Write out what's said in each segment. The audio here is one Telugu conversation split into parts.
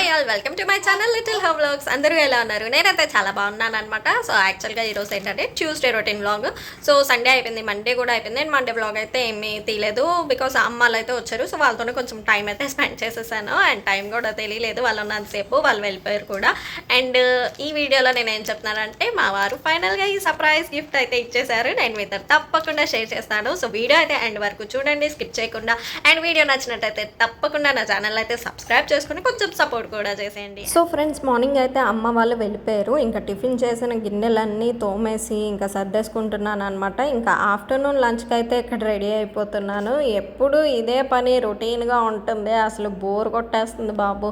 Hi all welcome to my channel Little Home Vlogs అందరూ ఎలా ఉన్నారు? నేనైతే చాలా బాగున్నాను అనమాట సో యాక్చువల్గా ఈరోజు ఏంటంటే Tuesday routine vlog so Sunday అయిపోయింది మండే కూడా అయిపోయింది. నేను మండే వ్లాగ్ అయితే ఏమీ తీయలేదు బికాస్ అమ్మాలు అయితే వచ్చారు. సో వాళ్ళతోనే కొంచెం టైం అయితే స్పెండ్ చేసేసాను. అండ్ టైం కూడా తెలియలేదు. వాళ్ళు ఉన్నంతసేపు వాళ్ళు వెళ్ళిపోయారు కూడా. అండ్ ఈ వీడియోలో నేను ఏం చెప్తున్నానంటే మా వారు ఫైనల్గా ఈ సర్ప్రైజ్ గిఫ్ట్ అయితే ఇచ్చేసారు నేను మీతో తప్పకుండా షేర్ చేస్తాను. సో వీడియో అయితే ఎండ్ వరకు చూడండి స్కిప్ చేయకుండా. అండ్ వీడియో నచ్చినట్టయితే తప్పకుండా నా ఛానల్ అయితే సబ్స్క్రైబ్ చేసుకుని కొంచెం సపోర్ట్ కూడా చేసేయండి. సో ఫ్రెండ్స్ మార్నింగ్ అయితే అమ్మ వాళ్ళు వెళ్ళిపోయారు. ఇంకా టిఫిన్ చేసిన గిన్నెలన్నీ తోమేసి ఇంకా సర్దేసుకుంటున్నాను అనమాట ఇంకా ఆఫ్టర్నూన్ లంచ్కి అయితే ఇక్కడ రెడీ అయిపోతున్నాను. ఎప్పుడు ఇదే పని రొటీన్గా ఉంటుంది. అసలు బోర్ కొట్టేస్తుంది బాబు.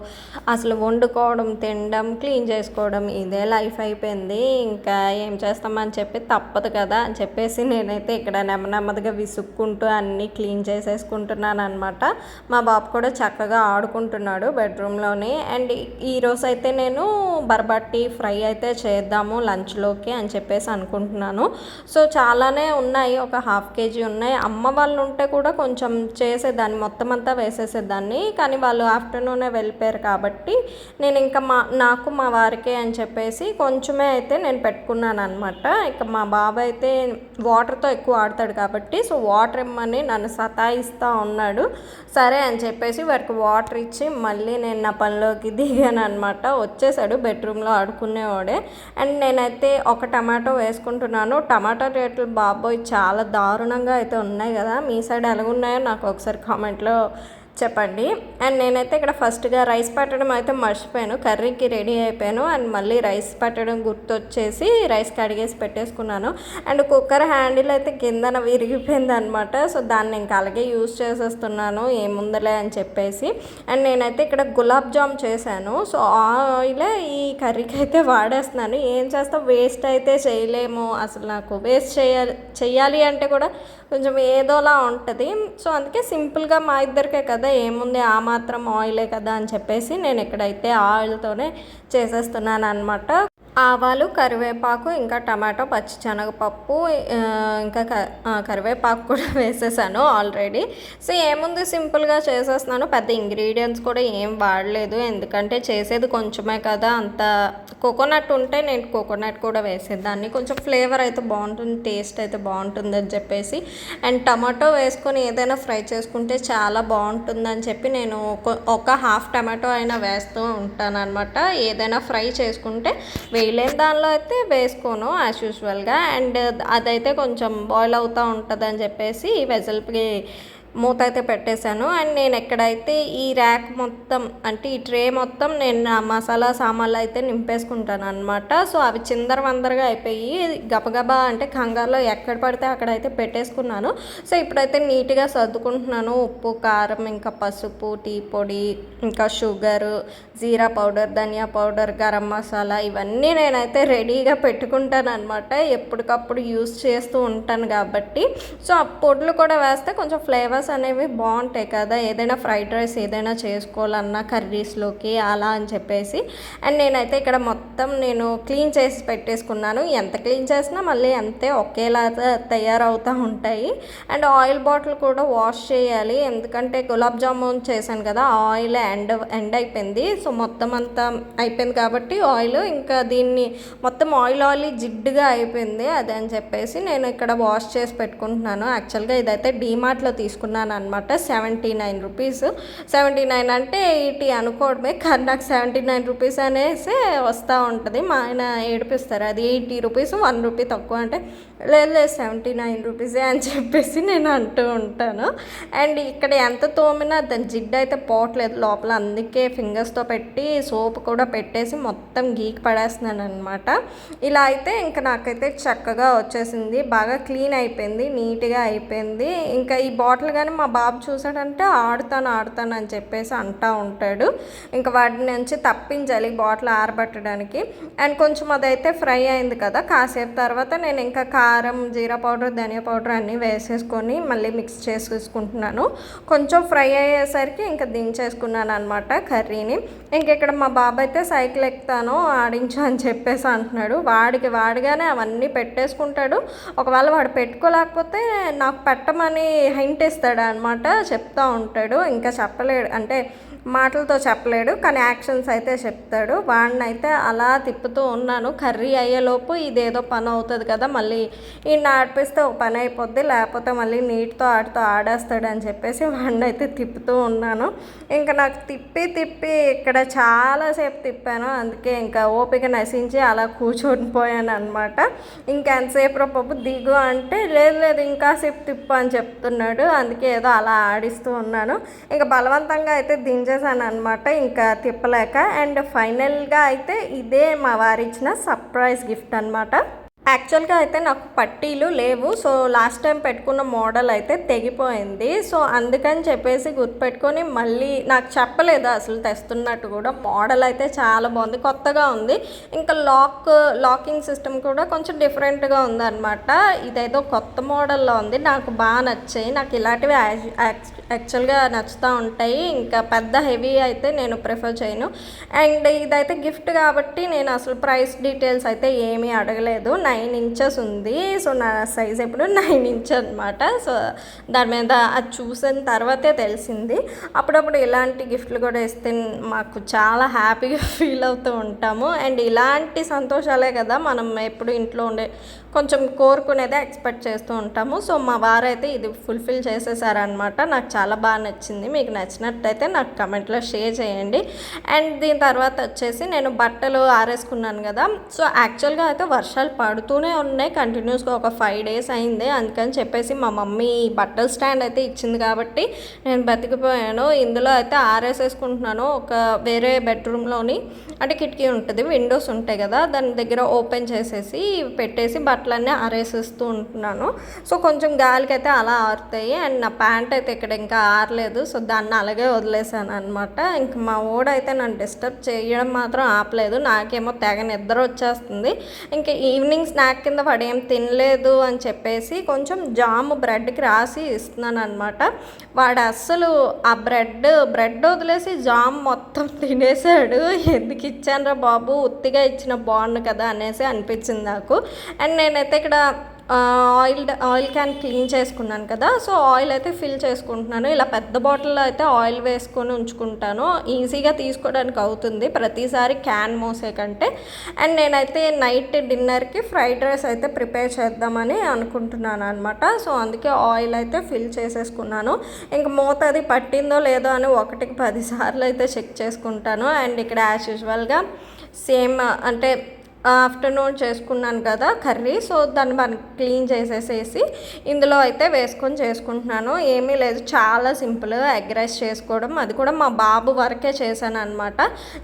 అసలు వండుకోవడం తినడం క్లీన్ చేసుకోవడం ఇదే లైఫ్ అయిపోయింది. ఇంకా ఏం చేస్తామని చెప్పి తప్పదు కదా అని చెప్పేసి నేనైతే ఇక్కడ నెమ్మ నెమ్మదిగా విసుక్కుంటూ అన్నీ క్లీన్ చేసేసుకుంటున్నాను అనమాట మా బాబు కూడా చక్కగా ఆడుకుంటున్నాడు బెడ్రూమ్లోనే. అండ్ ఈరోజు అయితే నేను బర్బట్టి ఫ్రై అయితే చేద్దాము లంచ్లోకి అని చెప్పేసి అనుకుంటున్నాను. సో చాలానే ఉన్నాయి ఒక హాఫ్ కేజీ ఉన్నాయి. అమ్మ వాళ్ళు ఉంటే కూడా కొంచెం చేసేదాన్ని మొత్తం అంతా వేసేసేదాన్ని. కానీ వాళ్ళు ఆఫ్టర్నూనే వెళ్ళిపోయారు కాబట్టి నేను ఇంకా మా నాకు మా వారికే అని చెప్పేసి కొంచెమే అయితే నేను పెట్టుకున్నాను అనమాట ఇక మా బాబాయ్ అయితే వాటర్తో ఎక్కువ ఆడతాడు కాబట్టి సో వాటర్ ఇమ్మని నన్ను సతాయిస్తూ ఉన్నాడు. సరే అని చెప్పేసి వారికి వాటర్ ఇచ్చి మళ్ళీ నేను నా పనిలోకి దిగాను అనమాట వచ్చేసాడు బెడ్రూమ్లో ఆడుకునేవాడే. అండ్ నేనైతే ఒక టమాటో వేసుకుంటున్నాను. టమాటా రేట్లు బాబోయ్ చాలా దారుణంగా అయితే ఉన్నాయి కదా. మీ సైడ్ ఎలాగున్నాయో నాకు ఒకసారి కామెంట్లో చెప్పండి. అండ్ నేనైతే ఇక్కడ ఫస్ట్గా రైస్ పెట్టడం అయితే మర్చిపోయాను. కర్రీకి రెడీ అయిపోయాను. అండ్ మళ్ళీ రైస్ పెట్టడం గుర్తొచ్చేసి రైస్ కడిగేసి పెట్టేసుకున్నాను. అండ్ కుక్కర్ హ్యాండిల్ అయితే కిందన విరిగిపోయింది అనమాట సో దాన్ని ఇంకా అలాగే యూస్ చేసేస్తున్నాను. ఏముందలే అని చెప్పేసి. అండ్ నేనైతే ఇక్కడ గులాబ్ జామ్ చేశాను. సో ఆయిలే ఈ కర్రీకి అయితే వాడేస్తున్నాను. ఏం చేస్తా? వేస్ట్ అయితే చేయలేము. అసలు నాకు వేస్ట్ చేయాలి చేయాలి అంటే కూడా కొంచెం ఏదోలా ఉంటుంది. సో అందుకే సింపుల్గా మా ఇద్దరికే కదా ఏముంది ఆ మాత్రం ఆయిలే కదా అని చెప్పేసి నేను ఇక్కడైతే ఆయిల్తోనే చేసేస్తున్నాను అనమాట ఆవాలు కరివేపాకు ఇంకా టమాటో పచ్చిశనగపప్పు శనగపప్పు ఇంకా క- కరివేపాకు కూడా వేసేసాను ఆల్రెడీ. సో ఏముంది సింపుల్గా చేసేస్తున్నాను. పెద్ద ఇంగ్రీడియంట్స్ కూడా ఏం వాడలేదు. ఎందుకంటే చేసేది కొంచెమే కదా అంత కోకోనట్ ఉంటే నేను కోకోనట్ కూడా వేసేదాన్ని. కొంచెం ఫ్లేవర్ అయితే బాగుంటుంది టేస్ట్ అయితే బాగుంటుంది అని చెప్పేసి. అండ్ టమాటో వేసుకొని ఏదైనా ఫ్రై చేసుకుంటే చాలా బాగుంటుందని చెప్పి నేను ఒక- ఒక హాఫ్ టమాటో అయినా వేస్తూ ఉంటాను అనమాట ఏదైనా ఫ్రై చేసుకుంటే వేయలేని దానిలో అయితే వేసుకోను యాజ్ యూజువల్గా అండ్ అదైతే కొంచెం బాయిల్ అవుతూ ఉంటుంది అని చెప్పేసి వెజల్కి మూత అయితే పెట్టేశాను. అండ్ నేను ఎక్కడైతే ఈ ర్యాక్ మొత్తం అంటే ఈ ట్రే మొత్తం నేను నా మసాలా సామాన్లు అయితే నింపేసుకుంటాను అనమాట సో అవి చిందర వందరగా అయిపోయి గబగబా అంటే కంగారులో ఎక్కడ పడితే అక్కడ అయితే పెట్టేసుకున్నాను. సో ఇప్పుడైతే నీట్గా సర్దుకుంటున్నాను. ఉప్పు కారం ఇంకా పసుపు టీ పొడి ఇంకా sugar jeera powder dhania powder garam masala ఇవన్నీ నేనైతే రెడీగా పెట్టుకుంటాను అనమాట ఎప్పటికప్పుడు యూస్ చేస్తూ ఉంటాను కాబట్టి. సో ఆ పొడులు కూడా వేస్తే కొంచెం ఫ్లేవర్స్ అనేవి బాగుంటాయి కదా. ఏదైనా ఫ్రైడ్ రైస్ ఏదైనా చేసుకోవాలన్నా కర్రీస్లోకి అలా అని చెప్పేసి. అండ్ నేనైతే ఇక్కడ మొత్తం నేను క్లీన్ చేసి పెట్టేసుకున్నాను. ఎంత క్లీన్ చేసినా మళ్ళీ అంతే ఒకేలా తయారవుతూ ఉంటాయి. అండ్ ఆయిల్ బాటిల్ కూడా వాష్ చేయాలి. ఎందుకంటే గులాబ్ జామున్ చేశాను కదా ఆయిల్ ఎండ్ ఎండ్ అయిపోయింది. సో మొత్తం అంతా అయిపోయింది కాబట్టి ఆయిల్ ఇంకా దీన్ని మొత్తం ఆయిల్ ఆయిల్ జిడ్డుగా అయిపోయింది. అదే అని చెప్పేసి నేను ఇక్కడ వాష్ చేసి పెట్టుకుంటున్నాను. యాక్చువల్గా ఇదైతే డీమార్ట్లో తీసుకున్నాను అనమాట seventy nine rupees. Seventy nine అంటే ఎయిటీ అనుకోవడమే కానీ నాకు సెవెంటీ నైన్ రూపీస్ అనేసి వస్తూ ఉంటుంది. మా ఆయన ఏడిపిస్తారు అది ఎయిటీ రూపీస్ వన్ రూపీ తక్కువ అంటే లేదు లేదు సెవెంటీ నైన్ రూపీసే అని చెప్పేసి నేను అంటూ ఉంటాను. అండ్ ఇక్కడ ఎంత తోమినా దాని జిడ్డు అయితే పోవట్లేదు. లోపల అందుకే ఫింగర్స్తో పెట్టి సోప్ కూడా పెట్టేసి మొత్తం గీకి పడేస్తున్నాను అనమాట ఇలా అయితే ఇంకా నాకైతే చక్కగా వచ్చేసింది. బాగా క్లీన్ అయిపోయింది నీట్గా అయిపోయింది. ఇంకా ఈ బాటిల్ కానీ మా బాబు చూసాడంటే ఆడుతాను ఆడుతాను అని చెప్పేసి అంటూ ఉంటాడు. ఇంకా వాటి నుంచి తప్పించాలి బాటిల్ ఆరబెట్టడానికి. అండ్ కొంచెం అదైతే ఫ్రై అయింది కదా కాసేపు తర్వాత నేను ఇంకా కారం జీరా పౌడర్ ధనియా పౌడర్ అన్నీ వేసేసుకొని మళ్ళీ మిక్స్ చేసుకుంటున్నాను కొంచెం ఫ్రై అయ్యేసరికి ఇంకా దించేసుకున్నాను అనమాట కర్రీని. ఇంక ఇక్కడ మా బాబు అయితే సైకిల్ ఎక్కుతాను ఆడించు అని చెప్పేసి అంటున్నాడు. వాడికి వాడిగానే అవన్నీ పెట్టేసుకుంటాడు. ఒకవేళ వాడు పెట్టుకోలేకపోతే నాకు పెట్టమని హింట్ ఇస్తాడు. చేస్తాడనమాట చెప్తా ఉంటాడు. ఇంకా చెప్పలేడు. అంటే మాటలతో చెప్పలేడు కానీ యాక్షన్స్ అయితే చెప్తాడు. వాడిని అయితే అలా తిప్పుతూ ఉన్నాను. కర్రీ అయ్యేలోపు ఇదేదో పని అవుతుంది కదా మళ్ళీ ఈ ఆడిపిస్తే ఒక పని అయిపోద్ది లేకపోతే మళ్ళీ నీటితో ఆడితో ఆడేస్తాడు అని చెప్పేసి వాడిని అయితే తిప్పుతూ ఉన్నాను. ఇంకా నాకు తిప్పి తిప్పి ఇక్కడ చాలాసేపు తిప్పాను. అందుకే ఇంకా ఓపిక నశించి అలా కూర్చొని పోయాను అనమాట ఇంకెంతసేపు పప్పు దిగు అంటే లేదు లేదు ఇంకా సేపు తిప్పు అని చెప్తున్నాడు. అందుకే ఏదో అలా ఆడిస్తూ ఉన్నాను. ఇంకా బలవంతంగా అయితే దించేసాను అనమాట ఇంకా తిప్పలేక అండ్ ఫైనల్గా అయితే ఇదే మా వారిచ్చిన సర్ప్రైజ్ గిఫ్ట్ అనమాట యాక్చువల్గా అయితే నాకు పట్టీలు లేవు. సో లాస్ట్ టైం పెట్టుకున్న మోడల్ అయితే తెగిపోయింది. సో అందుకని చెప్పేసి గుర్తుపెట్టుకొని మళ్ళీ నాకు చెప్పలేదు అసలు తెస్తున్నట్టు కూడా. మోడల్ అయితే చాలా బాగుంది కొత్తగా ఉంది. ఇంకా లాక్ లాకింగ్ సిస్టమ్ కూడా కొంచెం డిఫరెంట్గా ఉందన్నమాట. ఇదేదో కొత్త మోడల్లో ఉంది. నాకు బాగా నచ్చాయి. నాకు ఇలాంటివి యాక్చువల్గా నచ్చుతూ ఉంటాయి. ఇంకా పెద్ద హెవీ అయితే నేను ప్రిఫర్ చేయను. అండ్ ఇదైతే గిఫ్ట్ కాబట్టి నేను అసలు ప్రైస్ డీటెయిల్స్ అయితే ఏమీ అడగలేదు. నైన్ నైన్ ఇంచెస్ ఉంది. సో నా సైజ్ ఎప్పుడు నైన్ ఇంచ్ అనమాట సో దాని మీద అది చూసిన తర్వాతే తెలిసింది. అప్పుడప్పుడు ఇలాంటి గిఫ్ట్లు కూడా ఇస్తే మాకు చాలా హ్యాపీగా ఫీల్ అవుతూ ఉంటాము. అండ్ ఇలాంటి సంతోషాలే కదా మనం ఎప్పుడు ఇంట్లో ఉండే కొంచెం కోరుకునేదే ఎక్స్పెక్ట్ చేస్తూ ఉంటాము. సో మా వారైతే ఇది ఫుల్ఫిల్ చేసేసారనమాట నాకు చాలా బాగా నచ్చింది. మీకు నచ్చినట్టయితే నాకు కమెంట్లో షేర్ చేయండి. అండ్ దీని తర్వాత వచ్చేసి నేను బట్టలు ఆరేసుకున్నాను కదా. సో యాక్చువల్గా అయితే వర్షాలు పడుతూనే ఉన్నాయి. కంటిన్యూస్గా ఒక ఫైవ్ డేస్ అయింది. అందుకని చెప్పేసి మా మమ్మీ బట్టల స్టాండ్ అయితే ఇచ్చింది కాబట్టి నేను బతికిపోయాను. ఇందులో అయితే ఆరేసేసుకుంటున్నాను. ఒక వేరే బెడ్రూమ్లోని అంటే కిటికీ ఉంటుంది. విండోస్ ఉంటాయి కదా. దాని దగ్గర ఓపెన్ చేసేసి పెట్టేసి అట్లనే ఆరేసేస్తూ ఉంటున్నాను. సో కొంచెం గాలికి అయితే అలా ఆరుతాయి. అండ్ నా ప్యాంట్ అయితే ఇక్కడ ఇంకా ఆరలేదు. సో దాన్ని అలాగే వదిలేసాను అనమాట ఇంక మా ఓడైతే నన్ను డిస్టర్బ్ చేయడం మాత్రం ఆపలేదు. నాకేమో తెగ నిద్ర వచ్చేస్తుంది. ఇంకా ఈవినింగ్ స్నాక్ కింద వాడు ఏం తినలేదు అని చెప్పేసి కొంచెం జాము బ్రెడ్కి రాసి ఇస్తున్నాను అనమాట వాడు అస్సలు ఆ బ్రెడ్ బ్రెడ్ వదిలేసి జామ్ మొత్తం తినేసాడు. ఎందుకు ఇచ్చానరా బాబు? ఉత్తిగా ఇచ్చిన బాగుండు కదా అనేసి అనిపించింది నాకు. అండ్ నేనైతే ఇక్కడ ఆయిల్ ఆయిల్ క్యాన్ క్లీన్ చేసుకున్నాను కదా సో ఆయిల్ అయితే ఫిల్ చేసుకుంటున్నాను. ఇలా పెద్ద బాటిల్లో అయితే ఆయిల్ వేసుకొని ఉంచుకుంటాను. ఈజీగా తీసుకోవడానికి అవుతుంది. ప్రతిసారి క్యాన్ మోసే కంటే. అండ్ నేనైతే నైట్ డిన్నర్కి ఫ్రైడ్ రైస్ అయితే ప్రిపేర్ చేద్దామని అనుకుంటున్నాను అనమాట సో అందుకే ఆయిల్ అయితే ఫిల్ చేసేసుకున్నాను. ఇంక మూత అది పట్టిందో లేదో అని ఒకటికి పదిసార్లు అయితే చెక్ చేసుకుంటాను. అండ్ ఇక్కడ యాజ్ యూజువల్గా సేమ్ అంటే ఆఫ్టర్నూన్ చేసుకున్నాను కదా కర్రీ సో దాన్ని మనం క్లీన్ చేసేసేసి ఇందులో అయితే వేసుకొని చేసుకుంటున్నాను. ఏమీ లేదు చాలా సింపుల్ ఎగ్ రైస్ చేసుకోవడం. అది కూడా మా బాబు వరకే చేశాను అనమాట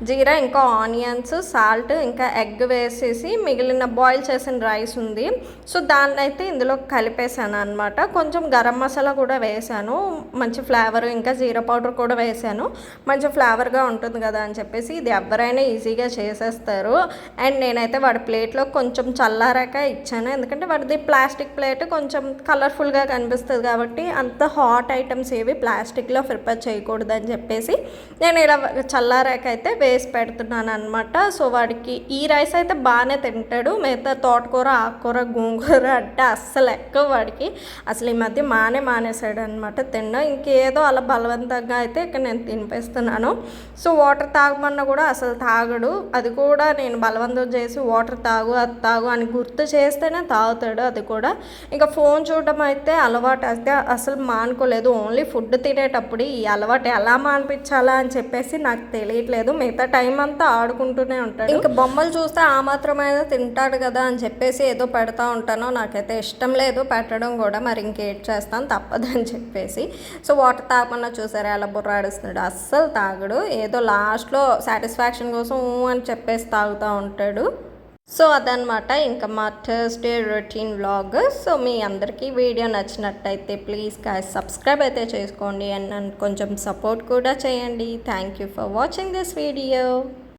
జీరా ఇంకా ఆనియన్స్ సాల్ట్ ఇంకా ఎగ్ వేసేసి మిగిలిన బాయిల్ చేసిన రైస్ ఉంది. సో దాన్ని అయితే ఇందులో కలిపేశాను అనమాట కొంచెం గరం మసాలా కూడా వేసాను మంచి ఫ్లేవర్ ఇంకా జీరా పౌడర్ కూడా వేసాను మంచి ఫ్లేవర్గా ఉంటుంది కదా అని చెప్పేసి ఇది ఎవరైనా ఈజీగా చేసేస్తారు. అండ్ నేనైతే అయితే వాడి ప్లేట్లో కొంచెం చల్లారాక ఇచ్చాను. ఎందుకంటే వాడిది ప్లాస్టిక్ ప్లేట్ కొంచెం కలర్ఫుల్గా కనిపిస్తుంది కాబట్టి అంత హాట్ ఐటమ్స్ ఏవి ప్లాస్టిక్లో ప్రిపేర్ చేయకూడదని చెప్పేసి నేను ఇలా చల్లారాక అయితే వేసి పెడుతున్నాను అనమాట సో వాడికి ఈ రైస్ అయితే బాగానే తింటాడు. మిగతా తోటకూర ఆకుకూర గోంగూర అంటే అస్సలు ఎక్కువ వాడికి. అసలు ఈ మధ్య మానే మానేసాడు అనమాట తినడం. ఇంకేదో అలా బలవంతంగా అయితే ఇక్కడ నేను తినిపిస్తున్నాను. సో వాటర్ తాగమన్నా కూడా అసలు తాగడు. అది కూడా నేను బలవంతం చేసి వాటర్ తాగు అది తాగు అని గుర్తు చేస్తేనే తాగుతాడు అది కూడా. ఇంకా ఫోన్ చూడడం అయితే అలవాటు అయితే అసలు మానుకోలేదు. ఓన్లీ ఫుడ్ తినేటప్పుడు ఈ అలవాటు ఎలా మానిపించాలా అని చెప్పేసి నాకు తెలియట్లేదు. మిగతా టైం అంతా ఆడుకుంటూనే ఉంటాడు. ఇంకా బొమ్మలు చూస్తే ఆ మాత్రమైనా తింటాడు కదా అని చెప్పేసి ఏదో పెడతా ఉంటానో నాకైతే ఇష్టం లేదు. పెట్టడం కూడా మరి ఇంకేట్ చేస్తాను తప్పదని చెప్పేసి. సో వాటర్ తాగకుండా చూసారా? ఎలా బుర్రాడిస్తున్నాడు. అస్సలు తాగడు. ఏదో లాస్ట్లో సాటిస్ఫాక్షన్ కోసం అని చెప్పేసి తాగుతూ ఉంటాడు. సో అదనమాట ఇంకా మా థర్స్డే రొటీన్ వ్లాగ్ సో మీ అందరికీ వీడియో నచ్చినట్టయితే ప్లీజ్ కాయ సబ్స్క్రైబ్ అయితే చేసుకోండి. అండ్ నన్ను కొంచెం సపోర్ట్ కూడా చేయండి. Thank you for watching this video